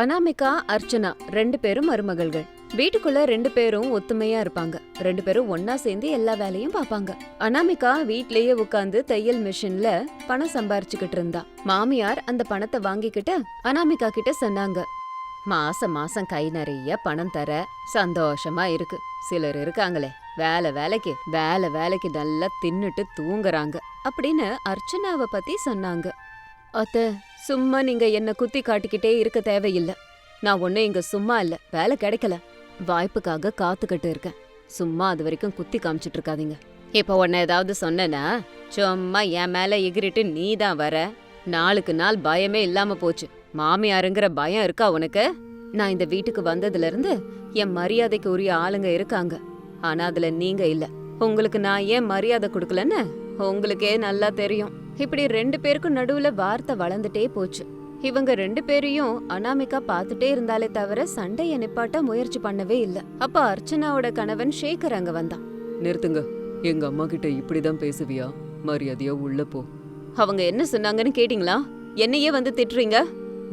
அனாமிகா அர்ச்சனா ரெண்டு பேரும் மருமகள்கள். வீட்டுக்குள்ள ரெண்டு பேரும் ஒத்துமையா இருப்பாங்க. ரெண்டு பேரும் ஒன்னா சேர்ந்து எல்லா வேலையும் பாப்பாங்க அனாமிகா வீட்லயே உட்காந்து தையல் மிஷின்ல பணம் சம்பாரிச்சுக்கிட்டு இருந்தா. மாமியார் அந்த பணத்தை வாங்கிக்கிட்டு அனாமிகா கிட்ட சொன்னாங்க. மாசம் மாசம் கை நிறைய பணம் தர சந்தோஷமா இருக்கு. சிலர் இருக்காங்களே வேலை வேலைக்கு வேலை வேலைக்கு நல்லா தின்னுட்டு தூங்குறாங்க அப்படின்னு அர்ச்சனாவை பத்தி சொன்னாங்க. அத்த சும்மா நீங்க என்ன குத்தி காட்டிக்கிட்டே இருக்க தேவையில்ல. நான் ஒண்ணு இங்க சும்மா இல்ல வேலை கிடைக்கல. வாய்ப்புக்காக காத்துக்கிட்டு இருக்கேன். சும்மா அது வரைக்கும் குத்தி காமிச்சிட்டு இருக்காதீங்க. இப்ப உன்ன ஏதாவது சொன்னேன்னா சும்மா என் மேல எகிரிட்டு நீ தான் வர. நாளுக்கு நாள் பயமே இல்லாம போச்சு. மாமியாருங்கிற பயம் இருக்கா உனக்கு? நான் இந்த வீட்டுக்கு வந்ததுல இருந்து என் மரியாதைக்கு உரிய ஆளுங்க இருக்காங்க. ஆனா அதுல நீங்க இல்ல. உங்களுக்கு நான் ஏன் மரியாதை கொடுக்கலன்னு உங்களுக்கே நல்லா தெரியும். இப்படி ரெண்டு பேருக்கும் நடுவுல வார்த்தை வளர்ந்துட்டே போச்சு. இவங்க ரெண்டு பேரையும் அனாமிகா பார்த்துட்டே இருந்தாலே தவிர சண்டைய நிப்பாட்ட முயற்சி பண்ணவே இல்ல. அப்ப அர்ச்சனாவோட கணவன் ஷேகர் அங்க வந்தான். நிறுத்துங்க. எங்க அம்மா கிட்ட இப்படிதான் பேசுவியா? மரியாதையா உள்ள போ. அவங்க என்ன சொன்னாங்கன்னு கேட்டிங்களா? என்னையே வந்து திட்டுறீங்க?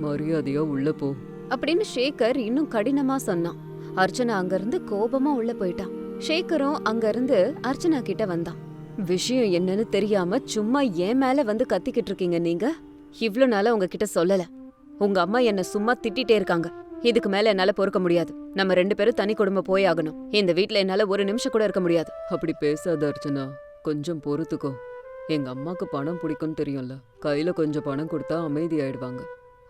மரியாதையா உள்ள போ. அப்படின்னு ஷேகர் இன்னும் கடினமா சொன்னான். அர்ச்சனா அங்கிருந்து கோபமா உள்ள போயிட்டான். ஷேகரும் அங்கிருந்து அர்ச்சனா கிட்ட வந்தான். விஷயம் என்னன்னு தெரியாம சும்மா ஏன் மேல வந்து கத்திக்கிட்டு இருக்கீங்க நீங்க? இவ்ளோ நாளா உங்ககிட்ட சொல்லல. உங்க அம்மா என்ன சும்மா திட்டிட்டே இருக்காங்க. இதுக்கு மேல என்னால பொறுக்க முடியாது. நம்ம ரெண்டு பேரும் தனி குடும்பம் போய் ஆகணும். இந்த வீட்ல என்னால ஒரு நிமிஷம் கூட இருக்க முடியாது. அப்படி பேசாத அர்ச்சனா. கொஞ்சம் பொறுத்துக்கோ. எங்க அம்மாக்கு பணம் பிடிக்கும்னு தெரியும்ல. கையில கொஞ்சம் பணம் கொடுத்தா அமைதி ஆயிடுவாங்க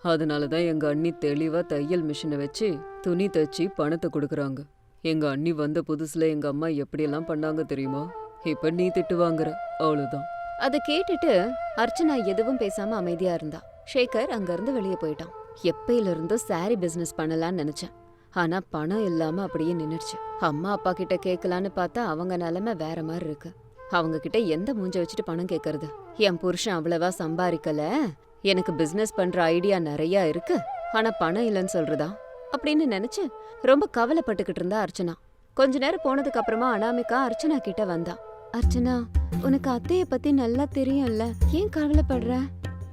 அதனால தான் எங்க அண்ணி தெளிவா தையல் மிஷினை வச்சு துணி தச்சு பணத்தை கொடுக்குறாங்க. எங்க அண்ணி வந்த புதுசுல எங்க அம்மா எப்படியெல்லாம் பண்ணாங்க தெரியுமா? இப்ப நீ திட்டு வாங்குற. அவ்வளவுதான். அதை கேட்டுட்டு அர்ச்சனா எதுவும் பேசாம அமைதியா இருந்தா. ஷேகர் அங்கிருந்து வெளியே போயிட்டான். எப்பையில இருந்தோ சாரி பிசினஸ் பண்ணலாம்னு நினைச்சேன். ஆனா பணம் இல்லாம அப்படியே நின்னுடுச்சு. அம்மா அப்பா கிட்ட கேட்கலான்னு பார்த்தா அவங்க நிலைமை வேற மாதிரி இருக்கு. அவங்க கிட்ட எந்த மூஞ்ச வச்சுட்டு பணம் கேட்கறது என் புருஷன் அவ்வளவா சம்பாதிக்கல. எனக்கு பிசினஸ் பண்ற ஐடியா நிறைய இருக்கு. ஆனா பணம் இல்லைன்னு சொல்றதா? அப்படின்னு நினைச்சு ரொம்ப கவலைப்பட்டுக்கிட்டு இருந்தா அர்ச்சனா. கொஞ்ச நேரம் போனதுக்கு அப்புறமா அனாமிகா அர்ச்சனா கிட்ட வந்தா. அர்ச்சனா உனக்கு அத்தைய பத்தி நல்லா தெரியும்ல. ஏன் கவலைப்படுற?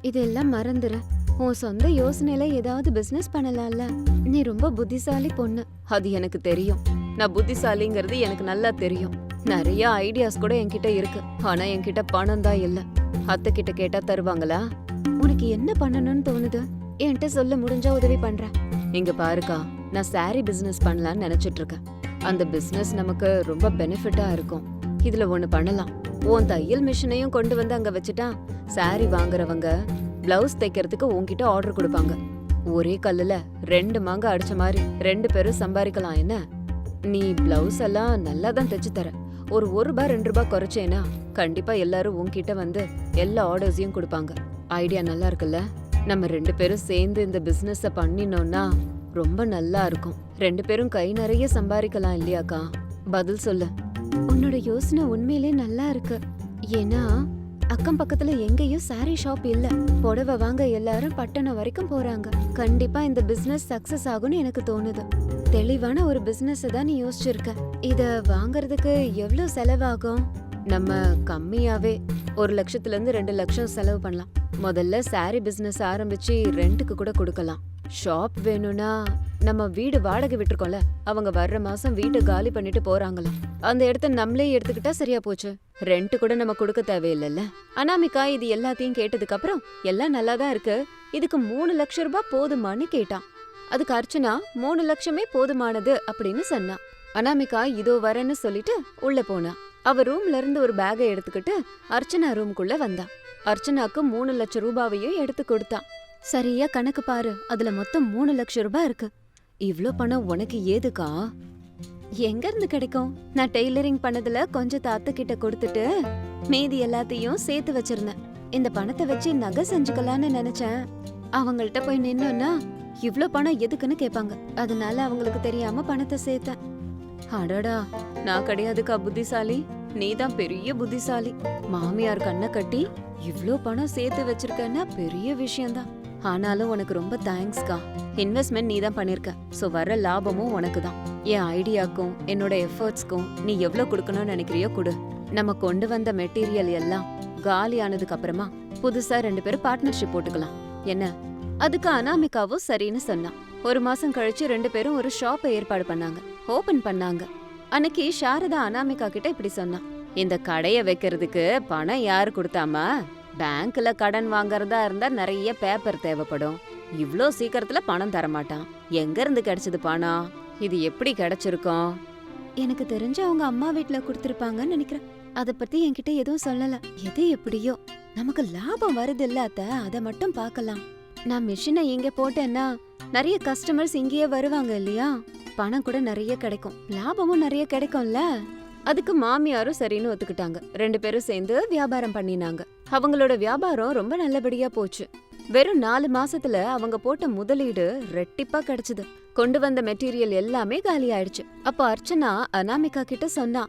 இதெல்லாம் மறந்துற உன் சொந்த யோசனையில ஏதாவது பிசினஸ் பண்ணலாம்ல. நீ ரொம்ப புத்திசாலி பொண்ணு. அது எனக்கு தெரியும். நான் புத்திசாலிங்கிறது எனக்கு நல்லா தெரியும். நிறைய ஐடியாஸ் கூட என்கிட்ட இருக்கு. ஆனா என்கிட்ட பணம் தான் இல்ல. அத்தை கிட்ட கேட்டா தருவாங்களா? உனக்கு என்ன பண்ணணும்னு தோணுது? என்கிட்ட சொல்ல முடிஞ்சா உதவி பண்றேன். இங்க பாருக்கா நான் சாரி பிசினஸ் பண்ணலாம்னு நினைச்சிட்டு இருக்கேன். அந்த பிசினஸ் நமக்கு ரொம்ப பெனிஃபிட்டா இருக்கும். இதுல ஒண்ணு பண்ணலாம். உன் தையல் மிஷினையும் கொண்டு வந்து அங்க வச்சுட்டா சாரி வாங்குறவங்க பிளவுஸ் தைக்கிறதுக்கு உன்கிட்ட ஆர்டர் கொடுப்பாங்க. ஒரே கல்லுல ரெண்டு மாங்க அடிச்ச மாதிரி ரெண்டு பேரும் சம்பாதிக்கலாம் என்ன? நீ பிளவுஸ் எல்லாம் நல்லா தான் தைச்சு தர. ஒரு ஒரு ரூபாய் ரெண்டு ரூபாய் குறைச்சேனா கண்டிப்பா எல்லாரும் உன்கிட்ட வந்து எல்லா ஆர்டர்ஸையும் கொடுப்பாங்க. ஐடியா நல்லா இருக்குல்ல? நம்ம ரெண்டு பேரும் சேர்ந்து இந்த பிசினஸ பண்ணினோம்னா ரொம்ப நல்லா இருக்கும். ரெண்டு பேரும் கை நிறைய சம்பாதிக்கலாம் இல்லையாக்கா? பதில் சொல்லு. உன்னோட யோசனை உண்மையிலே நல்லா இருக்கு. ஏன்னா அக்கம் பக்கத்துல எங்கேயும் சாரி ஷாப் இல்ல. புடவை வாங்க எல்லாரும் பட்டணம் வரைக்கும் போறாங்க. கண்டிப்பா இந்த பிசினஸ் சக்சஸ் ஆகும்னு எனக்கு தோணுது. தெளிவான ஒரு பிசினஸ் தான் நீ யோசிச்சிருக்க. இத வாங்குறதுக்கு எவ்வளவு செலவாகும்? நம்ம கம்மியாவே ஒரு லட்சத்துல இருந்து ரெண்டு லட்சம் செலவு பண்ணலாம். முதல்ல சாரி பிசினஸ் ஆரம்பிச்சு ரெண்டுக்கு கூட கொடுக்கலாம். ஷாப் வேணும்னா நம்ம வீடு வாடகை விட்டுருக்கோம்ல அவங்க வர்ற மாசம் வீட்டை காலி பண்ணிட்டு போறாங்களாம் அந்த இடத்த நம்மளே எடுத்துக்கிட்டா சரியா போச்சு. ரெண்ட் கூட நம்ம கொடுக்க தேவையில்லைல்ல. அனாமிகா இது எல்லாத்தையும் கேட்டதுக்கு அப்புறம் எல்லாம் நல்லா தான் இருக்கு. இதுக்கு மூணு லட்சம் ரூபாய் போதுமான்னு கேட்டான். அதுக்கு அர்ச்சனா மூணு லட்சமே போதுமானது அப்படின்னு சொன்னா. அனாமிகா இதோ வரேன்னு சொல்லிட்டு உள்ள போனா. அவ ரூம்ல இருந்து ஒரு பேகை எடுத்துக்கிட்டு அர்ச்சனா ரூம்குள்ள வந்தா. அர்ச்சனாக்கு மூணு லட்சம் ரூபாவையும் எடுத்து கொடுத்தா. சரியா கணக்கு பாரு அதுல மொத்தம் மூணு லட்சம் ரூபாய் இருக்கு. இவ்ளோ பணம் உனக்கு ஏதுக்கா? எங்க இருந்து கிடைக்கும்? நான் டெய்லரிங் பண்ணதுல கொஞ்சம் தாத்து கிட்ட கொடுத்துட்டு மீதி எல்லாத்தையும் சேர்த்து வச்சிருந்தேன். இந்த பணத்தை வச்சு நகை செஞ்சுக்கலாம்னு நினைச்சேன். அவங்கள்ட்ட போய் நின்னோன்னா இவ்ளோ பணம் எதுக்குன்னு கேட்பாங்க. அதனால அவங்களுக்கு தெரியாம பணத்தை சேர்த்தேன். அடடா நான் கிடையாதுக்கா புத்திசாலி. நீ தான் பெரிய புத்திசாலி. மாமியார் கண்ணை கட்டி இவ்ளோ பணம் சேர்த்து வச்சிருக்கன்னா பெரிய விஷயம்தான். ஆனாலும் உனக்கு ரொம்ப தேங்க்ஸ்க்கா இன்வெஸ்ட்மெண்ட் நீ தான் பண்ணிருக்க. ஸோ வர லாபமும் உனக்கு தான் என் ஐடியாக்கும் என்னோட எஃபர்ட்ஸ்க்கும் நீ எவ்வளவு கொடுக்கணும்னு நினைக்கிறியோ கொடு. நம்ம கொண்டு வந்த மெட்டீரியல் எல்லாம் காலி ஆனதுக்கு அப்புறமா புதுசா ரெண்டு பேரும் பார்ட்னர்ஷிப் போட்டுக்கலாம். என்ன? அதுக்கு அனாமிகாவும் சரின்னு சொன்னான் ஒரு மாசம் கழிச்சு ரெண்டு பேரும் ஒரு ஷாப்பை ஏற்பாடு பண்ணாங்க. ஓபன் பண்ணாங்க. அன்னைக்கு சாரதா அனாமிகா கிட்ட இப்படி சொன்னான் இந்த கடையை வைக்கிறதுக்கு பணம் யாரு கொடுத்தாமா? பேங்க்ல கடன் வாங்குறதா இருந்தா நிறைய பேப்பர் தேவைப்படும். இவ்ளோ சீக்கிரத்துல பணம் தர மாட்டான் எங்க இருந்து கிடைச்சது பணம்? இது எப்படி கிடைச்சிருக்கும்? எனக்கு தெரிஞ்ச அவங்க அம்மா வீட்ல கொடுத்திருப்பாங்கன்னு நினைக்கிறேன். அத பத்தி என்கிட்ட எதுவும் சொல்லல. எது எப்படியோ? நமக்கு லாபம் வருது இல்ல அத்த. அத மட்டும் பார்க்கலாம். நான் மிஷினை இங்க போட்டேன்னா நிறைய கஸ்டமர்ஸ் இங்கேயே வருவாங்க இல்லையா? பணம் கூட நிறைய கிடைக்கும். லாபமும் நிறைய கிடைக்கும்ல? அதுக்கு மாமியாரும் சரின்னு ஒத்துக்கிட்டாங்க. ரெண்டு பேரும் சேர்ந்து வியாபாரம் பண்ணினாங்க. அவங்களோட வியாபாரம் ரொம்ப நல்லபடியா போச்சு. வெறும் நாலு மாசத்துல அவங்க போட்ட முதலீடு ரெட்டிப்பா கிடைச்சது. கொண்டு வந்த மெட்டீரியல் எல்லாமே காலி ஆயிடுச்சு. அப்ப அர்ச்சனா அனாமிகா கிட்ட சொன்னா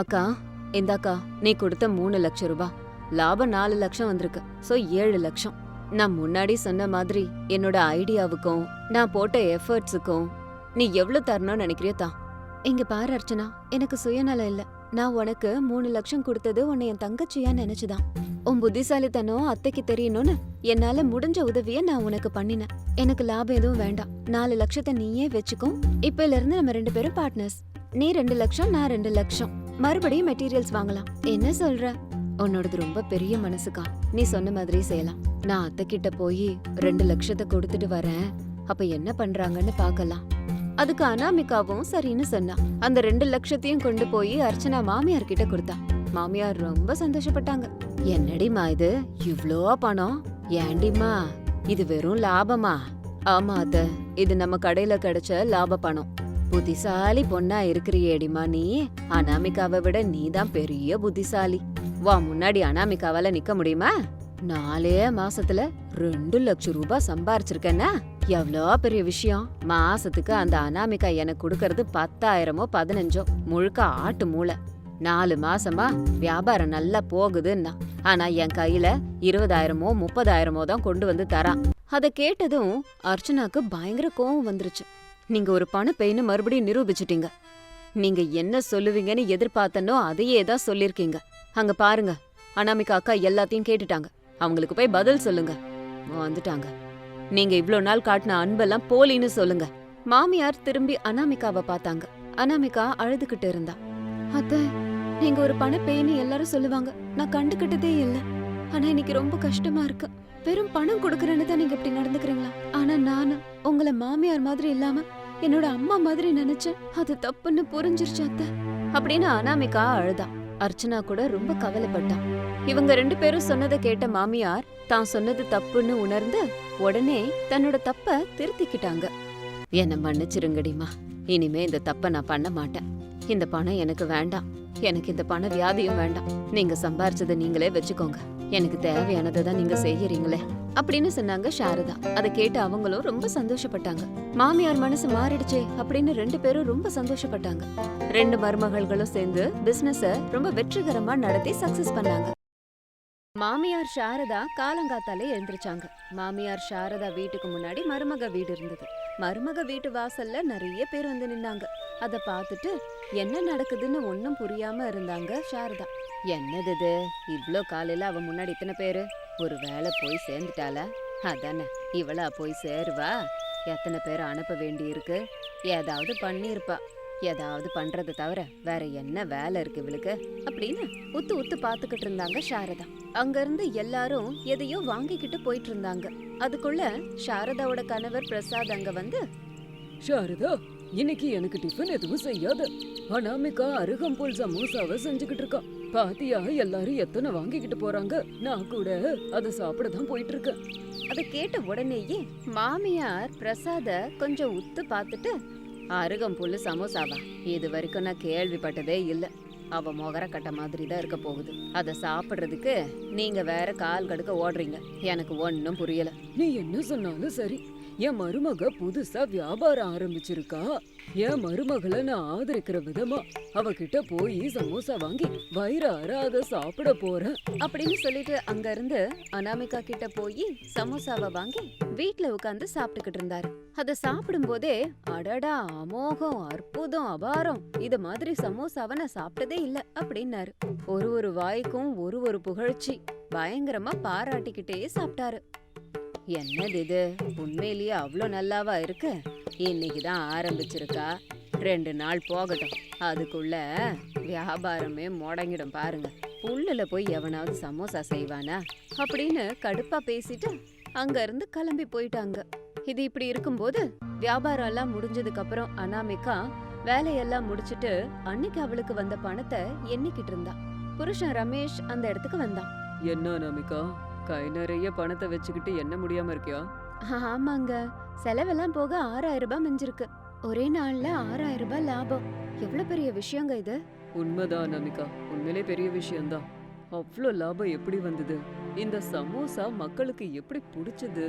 அக்கா இந்தாக்கா நீ கொடுத்த மூணு லட்சம் ரூபாய் லாபம் நாலு லட்சம் வந்திருக்கு. சோ ஏழு லட்சம். நான் முன்னாடி சொன்ன மாதிரி என்னோட ஐடியாவுக்கும் நான் போட்ட எஃபர்ட்ஸுக்கும் நீ எவ்வளவு தரணும்னு நினைக்கிறியோ தான் இங்க பாரு அர்ச்சனா எனக்கு சுயநலம் இல்ல. நான் உனக்கு மூணு லட்சம் கொடுத்தது உன்னை என் தங்கச்சியா நினைச்சுதான். உன் புத்திசாலித்தனம் அத்தைக்கு தெரியணும்னு என்னால முடிஞ்ச உதவிய நான் உனக்கு பண்ணினேன். எனக்கு லாபம் எதுவும் வேண்டாம். நாலு லட்சத்தை நீயே வச்சுக்கோ இப்பல இருந்து நம்ம ரெண்டு பேரும் பார்ட்னர்ஸ் நீ ரெண்டு லட்சம் நான் ரெண்டு லட்சம். மறுபடியும் மெட்டீரியல்ஸ் வாங்கலாம். என்ன சொல்ற? உன்னோடது ரொம்ப பெரிய மனசுக்கா. நீ சொன்ன மாதிரி செய்யலாம். நான் அத்தை கிட்ட போய் ரெண்டு லட்சத்தை கொடுத்துட்டு வரேன். அப்ப என்ன பண்றாங்கன்னு பார்க்கலாம். அதுக்கு அனாமிகாவும் சரின்னு சொன்னா. அந்த ரெண்டு லட்சத்தையும் கொண்டு போய் அர்ச்சனா மாமியார் கிட்ட கொடுத்தா. மாமியார் ரொம்ப சந்தோஷப்பட்டாங்க. என்னடிமா இது? இவ்ளோ பணம்? ஏண்டிம்மா இது வெறும் லாபமா? ஆமா அத்த இது நம்ம கடையில கிடைச்ச லாப பணம். புத்திசாலி பொண்ணா இருக்கிறியேடிமா நீ. அனாமிகாவை விட நீதான் பெரிய புத்திசாலி. வா முன்னாடி அனாமிகாவால நிக்க முடியுமா? நாலே மாசத்துல ரெண்டு லட்சம் ரூபாய் சம்பாரிச்சிருக்கேன்னா எவ்வளோ பெரிய விஷயம்? மாசத்துக்கு அந்த அனாமிகா எனக்கு கொடுக்கறது பத்தாயிரமோ பதினஞ்சோ முழுக்க ஆட்டு மூளை. நாலு மாசமா வியாபாரம் நல்லா போகுதுன்னா ஆனா என் கையில இருபதாயிரமோ முப்பதாயிரமோ தான் கொண்டு வந்து தரான். அதை கேட்டதும் அர்ச்சனாக்கு பயங்கர கோவம் வந்துருச்சு. நீங்க ஒரு பண மறுபடியும் நிரூபிச்சிட்டீங்க. நீங்க என்ன சொல்லுவீங்கன்னு எதிர்பார்த்தனோ அதையே தான் சொல்லிருக்கீங்க அங்க பாருங்க. அனாமிகா அக்கா எல்லாத்தையும் கேட்டுட்டாங்க. அவங்களுக்கு போய் பதில் சொல்லுங்க. வந்துட்டாங்க. நீங்க இவ்ளோ நாள் காட்டின அன்பெல்லாம் போலின்னு சொல்லுங்க. மாமியார் திரும்பி அனாமிகாவை பார்த்தாங்க. அனாமிகா அழுதுகிட்டு இருந்தா. அத்த நீங்க ஒரு பண எல்லாரும் சொல்லுவாங்க. நான் கண்டுக்கிட்டதே இல்ல. ஆனா இன்னைக்கு ரொம்ப கஷ்டமா இருக்கு. வெறும் பணம் கொடுக்கறேன்னு தான் நீங்க இப்படி நடந்துக்கிறீங்களா? ஆனா நானு உங்களை மாமியார் மாதிரி இல்லாம என்னோட அம்மா மாதிரி நினைச்சேன். அது தப்புன்னு புரிஞ்சிருச்சு அத்த. அப்படின்னு அனாமிகா அழுதா. அர்ச்சனா கூட ரொம்ப கவலைப்பட்டான். இவங்க ரெண்டு பேரும் சொன்னதை கேட்ட மாமியார் தான் சொன்னது தப்புன்னு உணர்ந்து உடனே தன்னோட தப்ப திருத்திக்கிட்டாங்க. என்ன மன்னிச்சிருங்கடிமா இனிமே இந்த தப்ப நான் பண்ண மாட்டேன். இந்த பணம் எனக்கு வேண்டாம். எனக்கு இந்த பண வியாதியும் வேண்டாம். நீங்க சம்பாரிச்சதை நீங்களே வச்சுக்கோங்க. எனக்கு தேவையானதை தான் நீங்க செய்யறீங்களே. அப்படின்னு சொன்னாங்க சாரதா. அதை கேட்டு அவங்களும் ரொம்ப சந்தோஷப்பட்டாங்க. மாமியார் மனசு மாறிடுச்சே அப்படின்னு ரெண்டு பேரும் ரொம்ப சந்தோஷப்பட்டாங்க. ரெண்டு மருமகள்களும் சேர்ந்து பிசினஸ ரொம்ப வெற்றிகரமா நடத்தி சக்சஸ் பண்ணாங்க. மாமியார் சாரதா காலங்காத்தாலே எழுந்திருச்சாங்க. மாமியார் சாரதா வீட்டுக்கு முன்னாடி மருமக வீடு இருந்தது. மருமக வீட்டு வாசல்ல நிறைய பேர் வந்து நின்னாங்க. அத பார்த்துட்டு என்ன நடக்குதுன்னு ஒன்றும் புரியாம இருந்தாங்க சாரதா. என்னது இது? இவ்ளோ காலையில அவ முன்னாடி இத்தனை பேரு? ஒரு வேலை போய் சேர்ந்துட்டால? அதானே இவளா போய் சேருவா? எத்தனை பேர் அனுப்ப வேண்டி இருக்கு ஏதாவது பண்ணியிருப்பா. ஏதாவது பண்றதை தவிர வேற என்ன வேலை இருக்கு இவளுக்கு? அப்படின்னு உத்து உத்து பாத்துக்கிட்டு இருந்தாங்க சாரதா. அங்க இருந்து எல்லாரும் எதையோ வாங்கிக்கிட்டு போயிட்டு இருந்தாங்க அதுக்குள்ள சாரதாவோட கணவர் பிரசாத் அங்க வந்து சாரதா இன்னைக்கு எனக்கு டிஃபன் எதுவும் செய்யாது. அனாமிகா அருகம்புல் சமோசாவை செஞ்சுக்கிட்டு இருக்கான் பாத்தியா எல்லாரும் எத்தனை வாங்கிக்கிட்டு போறாங்க? நான் கூட அதை சாப்பிட தான் போயிட்டு இருக்கேன் அதை கேட்ட உடனேயே மாமியார் பிரசாத கொஞ்சம் உத்து பார்த்துட்டு அருகம்புல்லு சமோசாவா? இது வரைக்கும் நான் கேள்விப்பட்டதே இல்ல. அவ மொகர கட்ட மாதிரி தான் இருக்க போகுது. அதை சாப்பிடுறதுக்கு நீங்க வேற கால் கடுக்க ஓடுறீங்க. எனக்கு ஒன்னும் புரியல. நீ என்ன சொன்னாலும் சரி. என் மருமக புதுசா வியாபாரம் ஆரம்பிச்சிருக்கா. என் மருமகளை நான் ஆதரிக்கிற விதமா அவகிட்ட போய் சமோசா வாங்கி வயிறார அத சாப்பிட போறேன். அப்படின்னு சொல்லிட்டு அங்க இருந்து அனாமிகா கிட்ட போய் சமோசாவை வாங்கி வீட்ல உட்கார்ந்து சாப்பிட்டுக்கிட்டு இருந்தாரு. அத சாப்பிடும் போதே அடடா அமோகம் அற்புதம் அபாரம் இது மாதிரி சமோசாவை நான் சாப்பிட்டதே இல்ல அப்படின்னாரு. ஒரு ஒரு வாய்க்கும் ஒரு ஒரு புகழ்ச்சி பயங்கரமா பாராட்டிக்கிட்டே சாப்பிட்டாரு. என்னது இது? உண்மையிலேயே அவ்வளோ நல்லாவா இருக்கு? இன்னைக்கு தான் ஆரம்பிச்சிருக்கா. ரெண்டு நாள் போகட்டும். அதுக்குள்ள வியாபாரமே முடங்கிடும் பாருங்க. புல்லுல போய் எவனாவது சமோசா செய்வானா? அப்படின்னு கடுப்பா பேசிட்டு அங்க இருந்து கிளம்பி போயிட்டாங்க. இது இப்படி இருக்கும்போது வியாபாரம் எல்லாம் முடிஞ்சதுக்கு அப்புறம் அனாமிகா வேலையெல்லாம் முடிச்சிட்டு அன்னைக்கு அவளுக்கு வந்த பணத்தை எண்ணிக்கிட்டு இருந்தா. புருஷன் ரமேஷ் அந்த இடத்துக்கு வந்தான். என்ன அனாமிகா? கை நிறைய பணத்தை வச்சுக்கிட்டு என்ன முடியாம இருக்கியா? ஆமாங்க. செலவெல்லாம் போக ஆறாயிரம் ரூபாய் மிஞ்சிருக்கு. ஒரே நாள்ல ஆறாயிரம் ரூபாய் லாபம். எவ்வளவு பெரிய விஷயங்க இது? உண்மைதான் நமிகா உண்மையிலே பெரிய விஷயம்தான். அவ்வளோ லாபம் எப்படி வந்தது? இந்த சமோசா மக்களுக்கு எப்படி பிடிச்சது?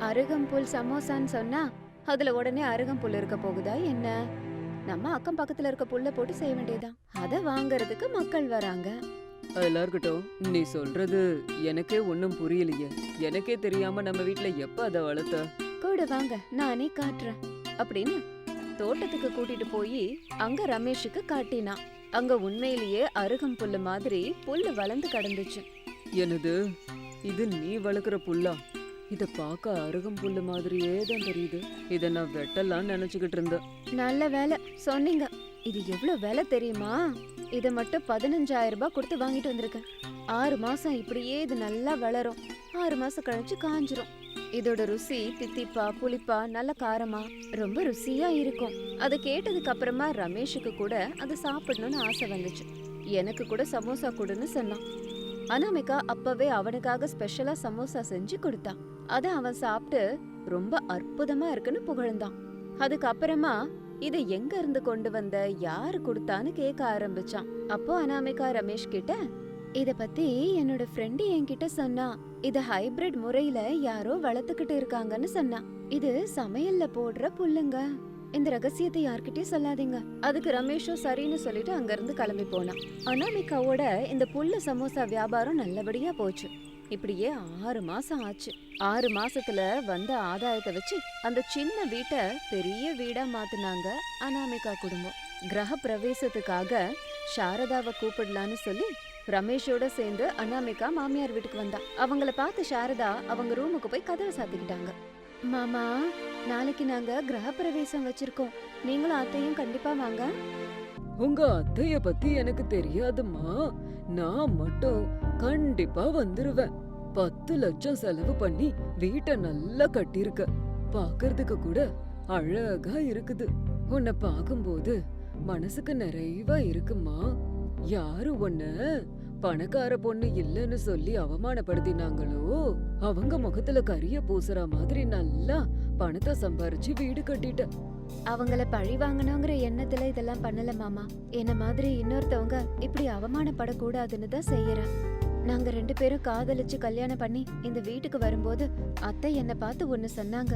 அருகம்புல் சமோசான்னு சொன்னா அதுல உடனே அருகம்புல் இருக்க போகுதா என்ன? நம்ம அக்கம் பக்கத்துல இருக்க புல்ல போட்டு செய்ய வேண்டியதுதான். அத வாங்குறதுக்கு மக்கள் வராங்க. அதெல்லாம் இருக்கட்டும் நீ சொல்றது எனக்கே ஒன்றும் புரியலையே. எனக்கே தெரியாம நம்ம வீட்ல எப்ப அதை வளர்த்த? கூட வாங்க நானே காட்டுறேன். அப்படின்னு தோட்டத்துக்கு கூட்டிட்டு போய் அங்க ரமேஷுக்கு காட்டினான் அங்க உண்மையிலேயே அருகம்புல்லு மாதிரி புல்லு வளர்ந்து கிடந்துச்சு. என்னது? இது நீ வளர்க்குற புல்லா? இத பார்க்க அருகம் புல்லு மாதிரியே தான் தெரியுது. இத நான் வெட்டலாம்னு நினைச்சுக்கிட்டு இருந்தேன். நல்ல வேலை சொன்னீங்க. இது எவ்வளவு விலை தெரியுமா? இதை மட்டும் பதினஞ்சாயிரம் ரூபாய் கொடுத்து வாங்கிட்டு வந்திருக்கேன். ஆறு மாசம் இப்படியே இது நல்லா வளரும். ஆறு மாசம் கழிச்சு காஞ்சிரும். இதோட ருசி தித்திப்பா புளிப்பா நல்ல காரமா ரொம்ப ருசியா இருக்கும். அதை கேட்டதுக்கு அப்புறமா ரமேஷுக்கு கூட அதை சாப்பிடணும்னு ஆசை வந்துச்சு. எனக்கு கூட சமோசா கொடுன்னு சொன்னான். அனாமிகா அப்பவே அவனுக்காக ஸ்பெஷலா சமோசா செஞ்சு கொடுத்தான் அதை அவன் சாப்பிட்டு ரொம்ப அற்புதமா இருக்குன்னு புகழ்ந்தான். அதுக்கப்புறமா இதை எங்க இருந்து கொண்டு வந்த யாரு கொடுத்தான்னு கேட்க ஆரம்பிச்சான். அப்போ அனாமிகா ரமேஷ் கிட்ட இத பத்தி என்னோட ஃப்ரெண்டு என்கிட்ட சொன்னா இத ஹைபிரிட் முறையில யாரோ வளர்த்துக்கிட்டு இருக்காங்கன்னு சொன்னா இது சமையல்ல போடுற புல்லுங்க. இந்த ரகசியத்தை யார்கிட்டயும் சொல்லாதீங்க. அதுக்கு ரமேஷும் சரின்னு சொல்லிட்டு அங்க இருந்து கிளம்பி போனான். அனாமிகாவோட இந்த புல்லு சமோசா வியாபாரம் நல்லபடியா போச்சு. இப்படியே ஆறு மாசம் ஆச்சு. ஆறு மாசத்துல வந்த ஆதாயத்தை வச்சு அந்த சின்ன வீட்டை பெரிய வீடா மாத்துனாங்க அனாமிகா குடும்பம். கிரக பிரவேசத்துக்காக சாரதாவை கூப்பிடலான்னு சொல்லி ரமேஷோட சேர்ந்து அனாமிகா மாமியார் வீட்டுக்கு வந்தா. அவங்கள பார்த்து சாரதா அவங்க ரூமுக்கு போய் கதவை சாத்திக்கிட்டாங்க. மாமா நாளைக்கு நாங்க கிரக பிரவேசம் வச்சிருக்கோம். நீங்களும் அத்தையும் கண்டிப்பா வாங்க. உங்க அத்தைய பத்தி எனக்கு தெரியாதும்மா. நான் மட்டும் கண்டிப்பா வந்துருவேன் பத்து லட்சம் செலவு பண்ணி வீட்டை நல்லா கட்டியிருக்க. பாக்குறதுக்கு கூட அழகா இருக்குது. உன்னை பார்க்கும்போது மனசுக்கு நிறைவா இருக்குமா? யாரு உன்ன? பணக்கார பொண்ணு இல்லைன்னு சொல்லி அவமானப்படுத்தினாங்களோ? அவங்க முகத்துல கரிய பூசுற மாதிரி நல்லா பணத்தை சம்பாரிச்சு வீடு கட்டிட்ட. அவங்கள பழி வாங்கணுங்கிற எண்ணத்துல இதெல்லாம் பண்ணல மாமா. என்ன மாதிரி இன்னொருத்தவங்க இப்படி அவமானப்படக்கூடாதுன்னு தான் செய்யறேன். நாங்க ரெண்டு பேரும் காதலிச்சு கல்யாணம் பண்ணி இந்த வீட்டுக்கு வரும்போது அத்தை என்ன பார்த்து ஒன்னு சொன்னாங்க.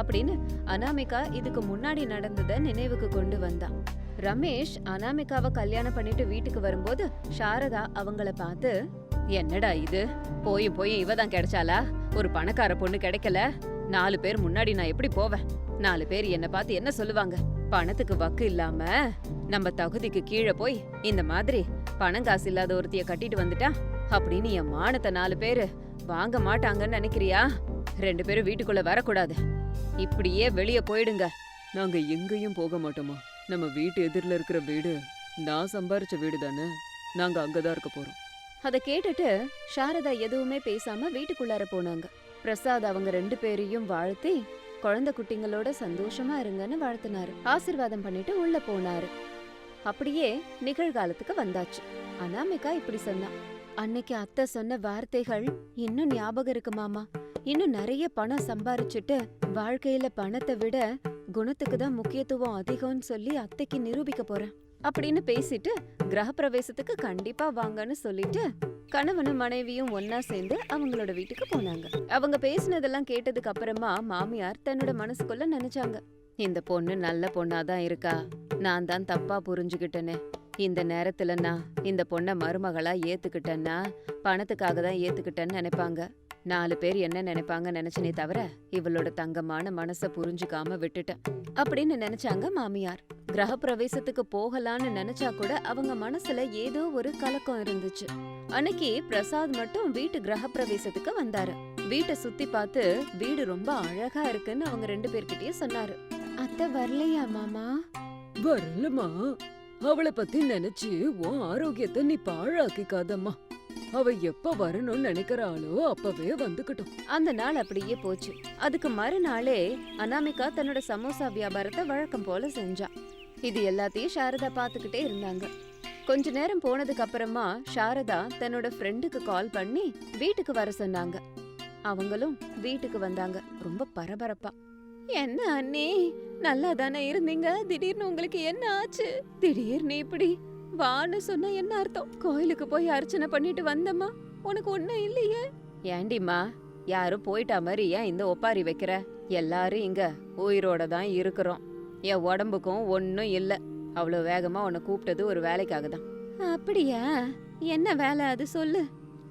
அப்படின்னு அனாமிகா இதுக்கு முன்னாடி நடந்ததை நினைவுக்கு கொண்டு வந்தா. ரமேஷ் அனாமிகாவை கல்யாணம் பண்ணிட்டு வீட்டுக்கு வரும்போது சாரதா அவங்கள பார்த்து என்னடா இது? போய் போய் இவ தான் கிடைச்சாலா ஒரு பணக்கார பொண்ணு கிடைக்கல. நாலு பேர் முன்னாடி நான் எப்படி போவேன்? நாலு பேர் என்ன பார்த்து என்ன சொல்லுவாங்க? பணத்துக்கு வக்கு இல்லாம நம்ம தகுதிக்கு கீழே போய் இந்த மாதிரி பணம் காசு இல்லாத ஒருத்திய கட்டிட்டு வந்துட்டா அப்படின்னு என் மானத்தை நாலு பேரு வாங்க மாட்டாங்கன்னு நினைக்கிறியா? ரெண்டு பேரும் வீட்டுக்குள்ள வரக்கூடாது. இப்படியே வெளியே போயிடுங்க. நாங்க எங்கேயும் போக மாட்டோமா? நம்ம வீட்டு எதிரில் இருக்கிற வீடு நான் சம்பாரிச்ச வீடு தானே நாங்க அங்கதான் இருக்க போறோம். அதை கேட்டுட்டு சாரதா எதுவுமே பேசாம வீட்டுக்குள்ளார போனாங்க. பிரசாத் அவங்க ரெண்டு பேரையும் வாழ்த்தி குழந்தை குட்டிங்களோட சந்தோஷமா இருங்கன்னு வாழ்த்தினாரு. ஆசிர்வாதம் பண்ணிட்டு உள்ள போனாரு. அப்படியே நிகழ்காலத்துக்கு வந்தாச்சு. அனாமிகா இப்படி சொன்னா. அன்னைக்கு அத்தை சொன்ன வார்த்தைகள் இன்னும் ஞாபகம் இருக்கு மாமா. இன்னும் நிறைய பணம் சம்பாரிச்சுட்டு வாழ்க்கையில பணத்தை விட குணத்துக்கு தான் முக்கியத்துவம் அதிகம்னு சொல்லி அத்தைக்கு நிரூபிக்க போறேன். அப்படின்னு பேசிட்டு கிரகப்பிரவேசத்துக்கு கண்டிப்பா வாங்கன்னு சொல்லிட்டு கணவனும் மனைவியும் ஒன்னா சேர்ந்து அவங்களோட வீட்டுக்கு போனாங்க. அவங்க பேசினதெல்லாம் கேட்டதுக்கு அப்புறமா மாமியார் தன்னோட மனசுக்குள்ள நினைச்சாங்க. இந்த பொண்ணு நல்ல பொண்ணாதான் இருக்கா? நான் தான் தப்பா புரிஞ்சுகிட்டேனே. இந்த நேரத்துல நான் இந்த பொண்ண மருமகளா ஏத்துக்கிட்டேன்னா பணத்துக்காக தான் ஏத்துக்கிட்டேன்னு நினைப்பாங்க. நாலு பேர் என்ன நினைப்பாங்க நினைச்சனே தவிர இவளோட தங்கமான மனச புரிஞ்சுக்காம விட்டுட்டேன். அப்படின்னு நினைச்சாங்க மாமியார். கிரக பிரவேசத்துக்கு போகலான்னு நினைச்சா கூட அவங்க மனசுல ஏதோ ஒரு கலக்கம் இருந்துச்சு. அன்னைக்கு பிரசாத் மட்டும் வீட்டு கிரகப்பிரவேசத்துக்கு வந்தாரு. வீட்டை சுத்தி பார்த்து வீடு ரொம்ப அழகா இருக்குன்னு அவங்க ரெண்டு பேர்கிட்டயும் சொன்னாரு. அத்தை வரலையா மாமா? வரலமா அவளை பத்தி நினைச்சு உன் ஆரோக்கியத்தை நீ பாழாக்கிக்காதம்மா. அவ எப்ப வரணும்னு நினைக்கிறாளோ அப்பவே வந்துக்கட்டும். அந்த நாள் அப்படியே போச்சு. அதுக்கு மறுநாளே அனாமிகா தன்னோட சமோசா வியாபாரத்தை வழக்கம் போல செஞ்சா. இது எல்லாத்தையும் சாரதா பாத்துக்கிட்டே இருந்தாங்க. கொஞ்ச நேரம் போனதுக்கு அப்புறமா சாரதா தன்னோட ஃப்ரெண்டுக்கு கால் பண்ணி வீட்டுக்கு வர சொன்னாங்க. அவங்களும் வீட்டுக்கு வந்தாங்க. ரொம்ப பரபரப்பா. என்ன அண்ணி? நல்லா தானே இருந்தீங்க? திடீர்னு உங்களுக்கு என்ன ஆச்சு? திடீர்னு இப்படி வான்னு சொன்னா என்ன அர்த்தம்? கோயிலுக்கு போய் அர்ச்சனை பண்ணிட்டு வந்தம்மா? உனக்கு ஒண்ணும் இல்லையே? ஏண்டிம்மா யாரும் போயிட்டா மாதிரி ஏன் இந்த ஒப்பாரி வைக்கிற? எல்லாரும் இங்க உயிரோட தான் இருக்கிறோம். என் உடம்புக்கும் ஒன்னும் இல்ல. அவ்வளவு வேகமா உன்னை கூப்பிட்டது ஒரு வேலைக்காக தான். அப்படியா? என்ன வேலை அது சொல்லு.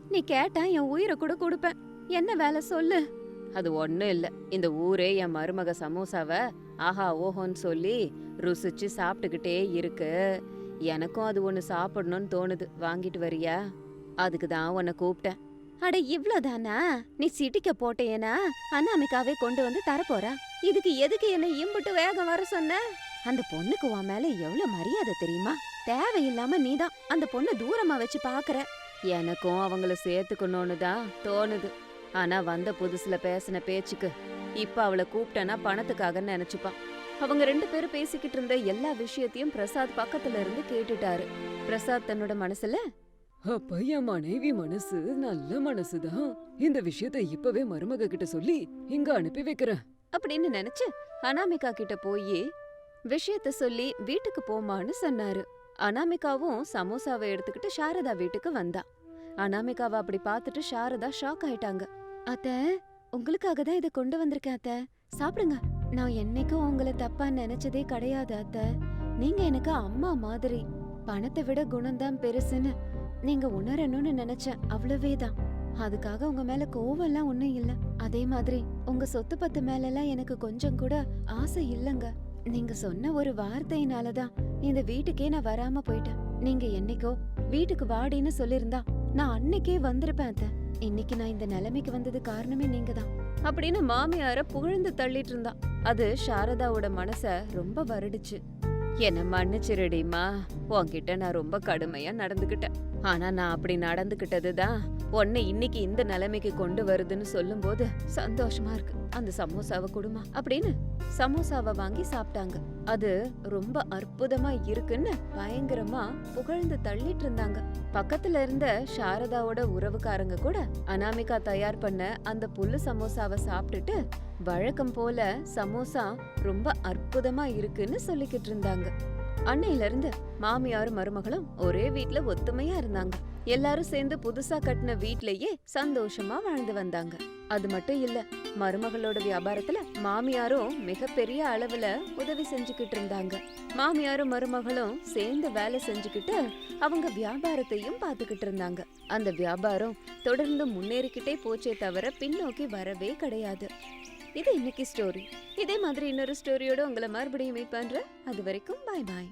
நீ கேட்டா என் உயிரை கூட கொடுப்பேன். என்ன வேலை சொல்லு? அது ஒண்ணும் இல்ல. இந்த ஊரே என் மருமக சமோசாவை ஆஹா ஓஹோன்னு சொல்லி ருசிச்சு சாப்பிட்டுக்கிட்டே இருக்கு. எனக்கும் அது ஒன்னு சாப்பிடணும்னு தோணுது. வாங்கிட்டு வரியா? அதுக்கு தான் உன்னை கூப்பிட்டேன். அட இவ்ளோதானா நீ சிட்டிக்க போட்டேனா? அனாமிகாவே கொண்டு வந்து தரப்போறா? இதுக்கு எதுக்கு என்ன இம்புட்டு வேகம் வர சொன்ன? அந்த பொண்ணுக்கு உன் மேல எவ்வளவு மரியாதை தெரியுமா? தேவையில்லாம நீதான் அந்த பொண்ணை தூரமா வச்சு பாக்குற. எனக்கும் அவங்கள சேர்த்துக்கணும்னு தான் தோணுது. ஆனா வந்த புதுசுல பேசின பேச்சுக்கு இப்ப அவளை கூப்பிட்டனா பணத்துக்காக நினைச்சுப்பான். அவங்க ரெண்டு பேரும் பேசிக்கிட்டு இருந்த எல்லா விஷயத்தையும் பிரசாத் பக்கத்துல இருந்து கேட்டுட்டாரு. பிரசாத் தன்னோட மனசுல அப்ப என் மனைவி மனசு நல்ல மனசுதான். இந்த விஷயத்த இப்பவே மருமக கிட்ட சொல்லி இங்க அனுப்பி வைக்கிறேன். அப்படின்னு நினைச்சு அனாமிகா கிட்ட போய் விஷயத்த சொல்லி வீட்டுக்கு போமான்னு சொன்னாரு. அனாமிகாவும் சமோசாவை எடுத்துக்கிட்டு சாரதா வீட்டுக்கு வந்தா. அனாமிகாவை அப்படி பார்த்துட்டு சாரதா ஷாக் ஆயிட்டாங்க. அத்த உங்களுக்காக தான் இதை கொண்டு வந்திருக்கேன் அத்த. சாப்பிடுங்க. நான் என்னைக்கும் உங்களை தப்பா நினைச்சதே கிடையாது அத்த. நீங்க எனக்கு அம்மா மாதிரி. பணத்தை விட குணம்தான் பெருசுன்னு நீங்க உணரணும்னு நினைச்சேன் அவ்வளவேதான் அதுக்காக உங்க மேல கோவம்லாம் ஒண்ணும் இல்ல. அதே மாதிரி உங்க சொத்து பத்து மேலலாம் எனக்கு கொஞ்சம் கூட ஆசை இல்லங்க. நீங்க சொன்ன ஒரு வார்த்தையினாலதான் இந்த வீட்டுக்கே நான் வராம போயிட்டேன். நீங்க என்னைக்கோ வீட்டுக்கு வாடின்னு சொல்லிருந்தா நான் அன்னைக்கே வந்திருப்பேன் அத்த. இன்னைக்கு நான் இந்த நிலைமைக்கு வந்தது காரணமே நீங்க தான் அப்படின்னு மாமியார புகழ்ந்து தள்ளிட்டு இருந்தா. அது சாரதாவோட மனச ரொம்ப வருடுச்சு. என்ன மன்னிச்சிருடிமா உன்கிட்ட நான் ரொம்ப கடுமையா நடந்துகிட்டேன். ஆனா நான் அப்படி நடந்துகிட்டது தான் உன்னை இன்னைக்கு இந்த நிலைமைக்கு கொண்டு வருதுன்னு சொல்லும்போது சந்தோஷமா இருக்கு. அந்த சமோசாவை கொடுமா அப்படின்னு சமோசாவை வாங்கி சாப்பிட்டாங்க. அது ரொம்ப அற்புதமா இருக்குன்னு பயங்கரமா புகழ்ந்து தள்ளிட்டு இருந்தாங்க. பக்கத்துல இருந்த சாரதாவோட உறவுக்காரங்க கூட அனாமிகா தயார் பண்ண அந்த புல்லு சமோசாவை சாப்பிட்டுட்டு வழக்கம் போல சமோசா ரொம்ப அற்புதமா இருக்குன்னு சொல்லிக்கிட்டு இருந்தாங்க. அன்னையில இருந்து மாமியாரும் மருமகளும் ஒரே வீட்டுல ஒத்துமையா இருந்தாங்க. எல்லாரும் சேர்ந்து புதுசா கட்டின வீட்லயே சந்தோஷமா வாழ்ந்து வந்தாங்க. அது மட்டும் இல்ல மருமகளோட வியாபாரத்துல மாமியாரும் மிகப்பெரிய அளவுல உதவி செஞ்சுக்கிட்டு இருந்தாங்க. மாமியாரும் மருமகளும் சேர்ந்து வேலை செஞ்சுக்கிட்டு அவங்க வியாபாரத்தையும் பார்த்துக்கிட்டு இருந்தாங்க. அந்த வியாபாரம் தொடர்ந்து முன்னேறிக்கிட்டே போச்சே தவிர பின்னோக்கி வரவே கிடையாது. இது இன்னைக்கு ஸ்டோரி இதே மாதிரி இன்னொரு ஸ்டோரியோட உங்களை மறுபடியும் மீட் பண்றேன். அது வரைக்கும் பாய் பாய்